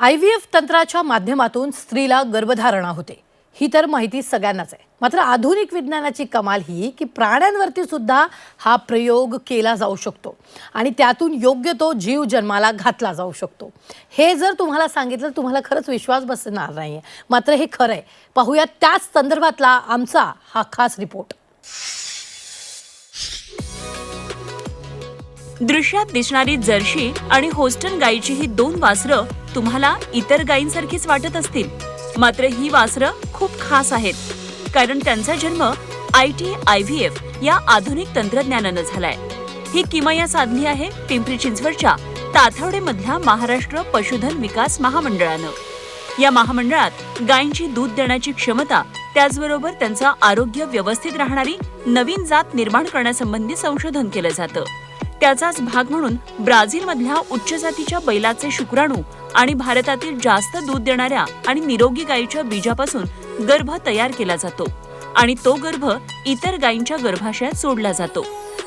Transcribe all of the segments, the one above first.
I V F तंत्राच्या माध्यमातून स्त्रीला गर्भधारणा होते. ही तर माहिती सगळ्यांनाच आहे. मात्र आधुनिक विज्ञानाची कमाल ही की प्राण्यांवरती सुद्धा हा प्रयोग केला जाऊ शकतो. आणि त्यातून योग्य तो जीव जन्माला घातला जाऊ शकतो. हे जर तुम्हाला सांगितलं तुम्हाला खरंच विश्वास बसणार नाही आहे मात्र हे खरं आहे पाहूया त्याच संदर्भातला आमचा हा खास रिपोर्ट. दृश्यात दिसणारी जर्शी आणि होस्टन गायीची ही दोन वासरं तुम्हाला इतर गायींसारखीच वाटत असतील. मात्र ही वासरं खूप खास आहेत. कारण त्यांचा जन्म I T I V F या आधुनिक तंत्रज्ञानानं झालाय. ही किमया साधली आहे पिंपरी चिंचवडच्या ताथवडेमधल्या महाराष्ट्र पशुधन विकास महामंडळानं. या महामंडळात गायींची दूध देण्याची क्षमता त्याचबरोबर त्यांचं आरोग्य व्यवस्थित राहणारी नवीन जात निर्माण करण्यासंबंधी संशोधन केलं जातं. त्याचाच भाग म्हणून ब्राझीलमधल्या उच्च जातीच्या बैलाचे शुक्राणू आणि भारतातील जास्त दूध देणाऱ्या आणि निरोगी गायीच्या बीजापासून गर्भ तयार केला जातो आणि तो गर्भ इतर गायींच्या गर्भाशयात सोडला जातो.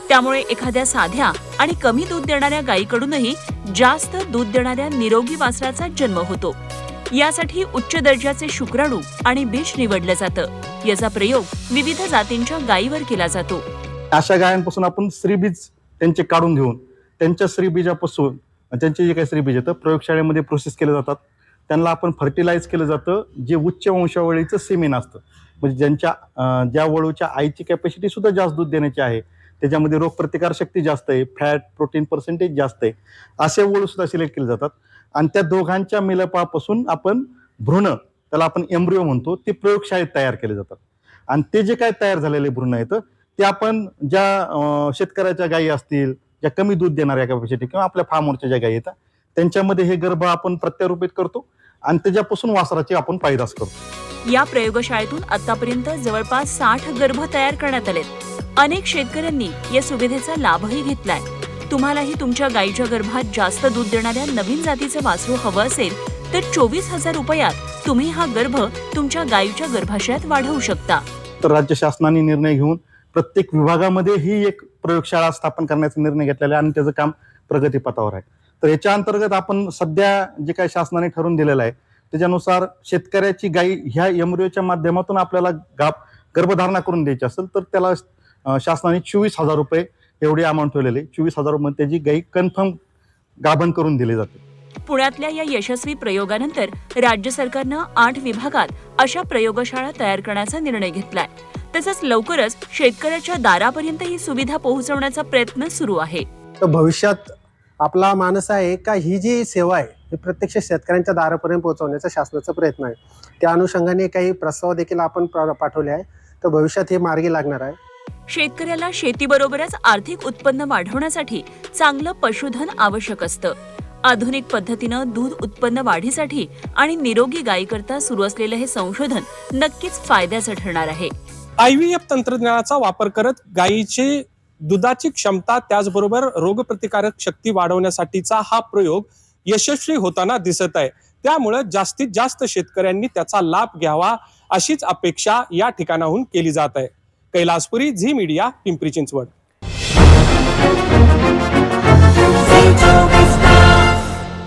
त्यामुळे एखाद्या साध्या आणि कमी दूध देणाऱ्या गायीकडूनही जास्त दूध देणाऱ्या निरोगी वासराचा जन्म होतो. यासाठी उच्च दर्जाचे शुक्राणू आणि बीज निवडलं जातं. याचा प्रयोग विविध जातींच्या गायीवर केला जातो. अशा गायांपासून आपण श्रीबीज त्यांचे काढून घेऊन त्यांच्या श्रीबीजापासून त्यांचे जे काही श्रीबीज येतं प्रयोगशाळेमध्ये प्रोसेस केले जातात. त्यांना आपण फर्टिलाइज केलं जातं. जे उच्च वंशावळीचं सेमेन असतं. म्हणजे ज्यांच्या ज्या वळूच्या आईची कॅपॅसिटी सुद्धा जास्त दूध देण्याची आहे. त्याच्यामध्ये रोगप्रतिकार शक्ती जास्त आहे. फॅट प्रोटीन पर्सेंटेज जास्त आहे. असे वळू सुद्धा सिलेक्ट केले जातात. आणि त्या दोघांच्या मिलपापासून आपण भ्रूण त्याला आपण एम्ब्रिओ म्हणतो ते प्रयोगशाळेत तयार केले जातात. आणि ते जे काय तयार झालेले भ्रूण आहेत ते आपण ज्या शेतकऱ्याच्या गायी असतील ज्या कमी दूध देणाऱ्या कॅपॅसिटी किंवा आपल्या फार्मवरच्या ज्या गायी येतात त्यांच्यामध्ये हे गर्भ आपण प्रत्यारोपित करतो आणि त्याच्यापासून वासराची आपण पैदास करतो. या प्रयोगशाळेतून आतापर्यंत जवळपास साठ गर्भ तयार करण्यात आलेत. अनेक शेतकऱ्यांनी या सुविधेचा लाभही घेतलाय. तुम्हालाही तुमच्या गायीच्या गर्भात जास्त दूध देणाऱ्या नवीन जातीचं वासरू हवं असेल तर चोवीस हजार रुपयात तुम्ही हा गर्भ तुमच्या गायीच्या गर्भाशयात वाढवू शकता. तर राज्य शासनाने निर्णय घेऊन प्रत्येक विभागामध्ये ही एक प्रयोगशाळा स्थापन करण्याचा निर्णय घेतलेला आहे आणि त्याचं काम प्रगतीपथावर आहे. तर याच्या अंतर्गत आपण सध्या जे काही शासनाने ठरवून दिलेलं आहे त्याच्यानुसार शेतकऱ्याची गाई ह्या एमरिओच्या माध्यमातून आपल्याला गाप गर्भधारणा करून द्यायची असेल तर त्याला शासनाने चोवीस हजार रुपये एवढी अमाऊंट ठेवलेली आहे. चोवीस हजार रुपये त्याची गाई कन्फर्म गाभण करून दिली जाते. पुण्यातल्या या यशस्वी प्रयोगानंतर राज्य सरकारनं आठ विभागात अशा प्रयोगशाळा तयार करण्याचा निर्णय घेतलाय. तसंच लवकरच शेतकऱ्याच्या दारापर्यंत ही सुविधा पोहोचवण्याचा प्रयत्न सुरू आहे. तर भविष्यात आपला मानस आहे का ही जी सेवा आहे ही प्रत्यक्ष शेतकऱ्यांच्या दारापर्यंत पोहोचवण्याचा शासनाचा प्रयत्न आहे. त्या अनुषंगाने काही प्रस्ताव देखील आपण पाठवले आहे. तर भविष्यात हे मार्गी लागणार आहे. शेतकऱ्याला शेतीबरोबरच आर्थिक उत्पन्न वाढवण्यासाठी चांगलं पशुधन आवश्यक असतं. आधुनिक पद्धतीनं दूध उत्पन्न वाढीसाठी आणि निरोगी गायीकरता सुरू असलेलं हे संशोधन नक्कीच फायद्याचं ठरणार आहे. आय व्ही एफ तंत्रज्ञानाचा वापर करत गायीची दुधाची क्षमता त्याचबरोबर रोगप्रतिकारक शक्ती वाढवण्यासाठीचा हा प्रयोग यशस्वी होताना दिसत आहे. त्यामुळे जास्तीत जास्त शेतकऱ्यांनी त्याचा लाभ घ्यावा अशीच अपेक्षा या ठिकाणाहून केली जात आहे. Kailaspuri Zee media Pimpri Chinchwad.